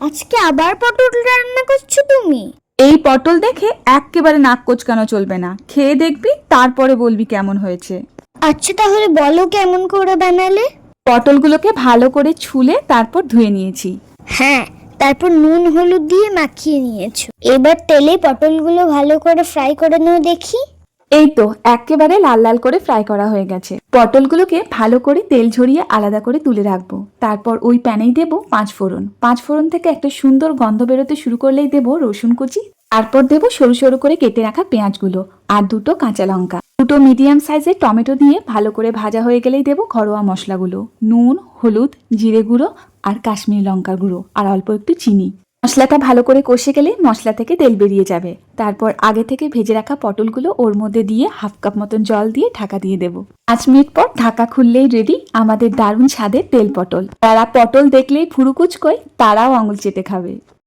আজকে আবার পটল রান্না করছ তুমি? এই পটল দেখে একেবারে নাক কোচকানো চলবে না। খেয়ে দেখবি তারপরে বলবি কেমন হয়েছে। আচ্ছা তাহলে বলো কেমন করে বানালে? পটলগুলোকে ভালো করে ছুলে তারপর ধুয়ে নিয়েছি। হ্যাঁ তারপর নুন হলুদ দিয়ে মাখিয়ে নিয়েছো। এবার তেলে পটলগুলো ভালো করে ফ্রাই করে নাও দেখি। এই তো একেবারে লাল লাল করে ফ্রাই করা হয়ে গেছে। পটলগুলোকে ভালো করে তেল ঝরিয়ে আলাদা করে তুলে রাখব। তারপর ওই প্যানেই দেব পাঁচ ফোড়ন। পাঁচ ফোড়ন থেকে একটা সুন্দর গন্ধ বেরোতে শুরু করলেই দেব রসুন কুচি। তারপর দেব সরু সরু করে কেটে রাখা পেঁয়াজগুলো আর দুটো কাঁচা লঙ্কা। দুটো মিডিয়াম সাইজের টমেটো দিয়ে ভালো করে ভাজা হয়ে গেলেই দেব ঘরোয়া মশলাগুলো। নুন, হলুদ, জিরে গুঁড়ো আর কাশ্মীরি লঙ্কার গুঁড়ো আর অল্প একটু চিনি। মশলাটা ভালো করে কষে গেলে মশলা থেকে তেল বেরিয়ে যাবে। তারপর আগে থেকে ভেজে রাখা পটলগুলো ওর মধ্যে দিয়ে হাফ কাপ মতন জল দিয়ে ঢাকা দিয়ে দেবো। পাঁচ মিনিট পর ঢাকা খুললেই রেডি আমাদের দারুণ স্বাদের তেল পটল। তারা পটল দেখলেই ফুরুকুচ কই তারাও আঙুল চেটে খাবে।